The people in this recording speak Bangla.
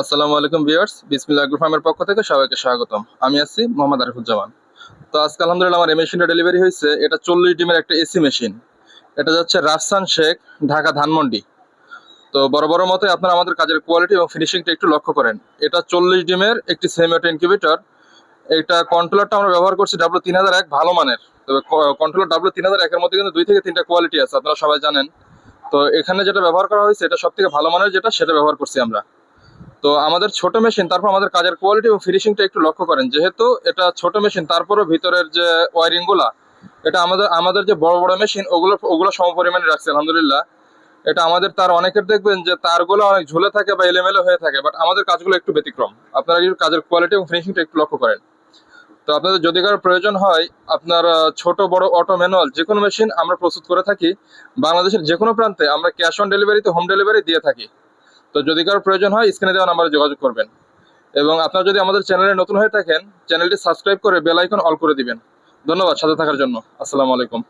আসসালামু আলাইকুম ভিউয়ার্স, বিসমিল্লাহ আগ্রো ফার্মের পক্ষ থেকে সবাইকে স্বাগতম। আমি আছি মোহাম্মদ আরিফুজ্জামান। তো আজকে আলহামদুলিল্লাহ আমার এই মেশিনটা ডেলিভারি হয়েছে। এটা চল্লিশ ডিমের একটা এসি মেশিন। এটা যাচ্ছে রাফসান শেখ, ঢাকা ধানমন্ডি। তো বড় বড় মতে আপনারা আমাদের কাজের কোয়ালিটি এবং ফিনিশিংটা একটু লক্ষ্য করেন। এটা চল্লিশ ডিমের একটি সেমিওটো ইনকিউবেটর এটা কন্ট্রোলারটা আমরা ব্যবহার করছি ডাব্লু তিন হাজার এক ভালো মানের। তবে কন্ট্রোলার ডাব্লু তিন হাজার একের মধ্যে কিন্তু দুই থেকে তিনটা কোয়ালিটি আছে, আপনারা সবাই জানেন। তো এখানে যেটা ব্যবহার করা হয়েছে, এটা সব থেকে ভালো মানের যেটা, সেটা ব্যবহার করছি আমরা। তো আমাদের ছোট মেশিন তারপর আমাদের কাজের কোয়ালিটি এবং ফিনিশিংটা একটু লক্ষ্য করেন। যেহেতু এটা ছোট মেশিন তারপরও ভিতরের যে ওয়ারিংগুলা এটা আমাদের আমাদের যে বড় বড় মেশিন ওগুলো ওগুলো সমপরিমাণে রাখছে, আলহামদুলিল্লাহ। এটা আমাদের, তার অনেকের দেখবেন যে তারগুলো অনেক ঝুলে থাকে বা এলোমেলো হয়ে থাকে বাট আমাদের কাজগুলো একটু ব্যতিক্রম। আপনারা একটু কাজের কোয়ালিটি এবং ফিনিশিংটা একটু লক্ষ্য করেন। তো আপনাদের যদি কারও প্রয়োজন হয়, আপনার ছোট, বড় অটো ম্যানুয়াল যে কোনো মেশিন আমরা প্রস্তুত করে থাকি, বাংলাদেশের যে কোনো প্রান্তে আমরা ক্যাশ অন ডেলিভারিতে হোম ডেলিভারি দিয়ে থাকি। তো যদি কারও প্রয়োজন হয় স্ক্রিনে দেওয়া নাম্বারে যোগাযোগ করবেন। এবং আপনারা যদি আমাদের চ্যানেলে নতুন হয়ে থাকেন চ্যানেলটি সাবস্ক্রাইব করে বেল আইকন অল করে দিবেন। ধন্যবাদ, সাথে থাকার জন্য। আসসালামু আলাইকুম।